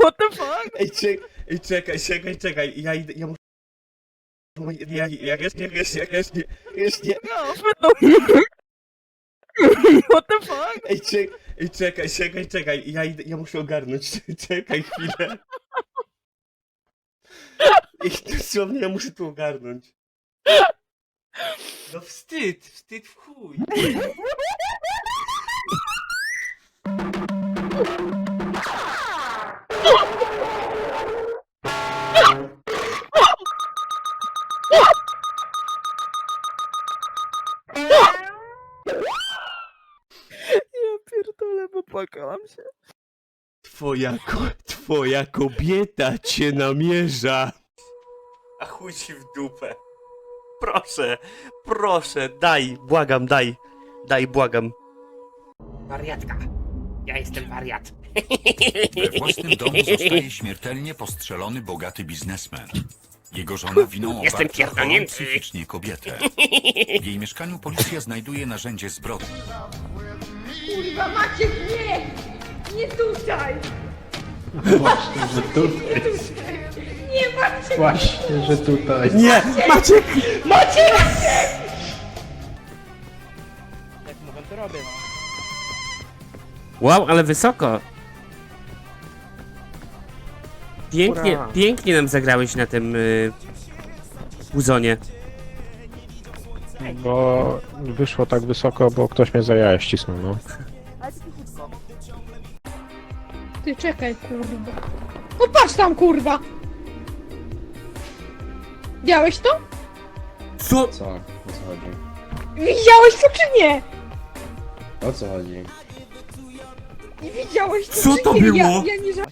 What the fuck? Ej, czek, ej, czekaj, czekaj, czekaj, ja idę, ja muszę... Ja, ja, wiesz, nie, wiesz, nie, wiesz, nie, wiesz, nie. No, What the fuck? Ej, czek, ej, czekaj, czekaj, czekaj, ja idę, ja muszę ogarnąć, czekaj chwilę. Ej, dosłownie, ja muszę tu ogarnąć. No wstyd, wstyd w chuj. Płakałam się. Twoja, ko twoja kobieta cię namierza. A chuj ci w dupę. Proszę, proszę, daj, błagam, daj. Daj, błagam. Wariatka. Ja jestem wariat. We własnym domu zostaje śmiertelnie postrzelony bogaty biznesmen. Jego żona winą Jestem obarcza chorą pierdolnięty. psychicznie kobietę. W jej mieszkaniu policja znajduje narzędzie zbrodni. Kurwa Maciek, nie! Nie tutaj! Właśnie, że tutaj. Nie Maciek! Właśnie, że tutaj. Nie, Maciek! Maciek! Jak mówię, to robię, no. Wow, ale wysoko. Pięknie, Ura. pięknie nam zagrałeś na tym y, puzonie. Bo wyszło tak wysoko, bo ktoś mnie za jaja ścisnął, no. Ty czekaj, kurwa. No patrz tam, kurwa! Widziałeś to? Co? Co? O co chodzi? Widziałeś to czy nie? O co chodzi? I widziałeś to Co czy to nie? było? Ja, ja nie ża-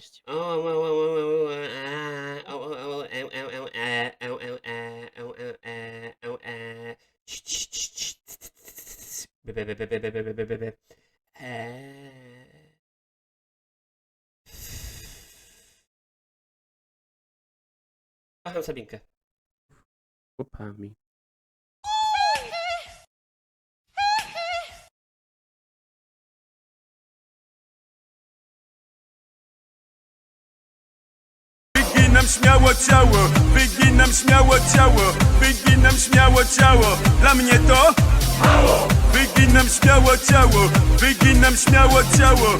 Kocham Sabinkę. Chłopami. Wyginam śmiało ciało, wyginam śmiało ciało, wyginam śmiało ciało. Dla mnie to mało. Wyginam śmiało ciało, wyginam śmiało ciało.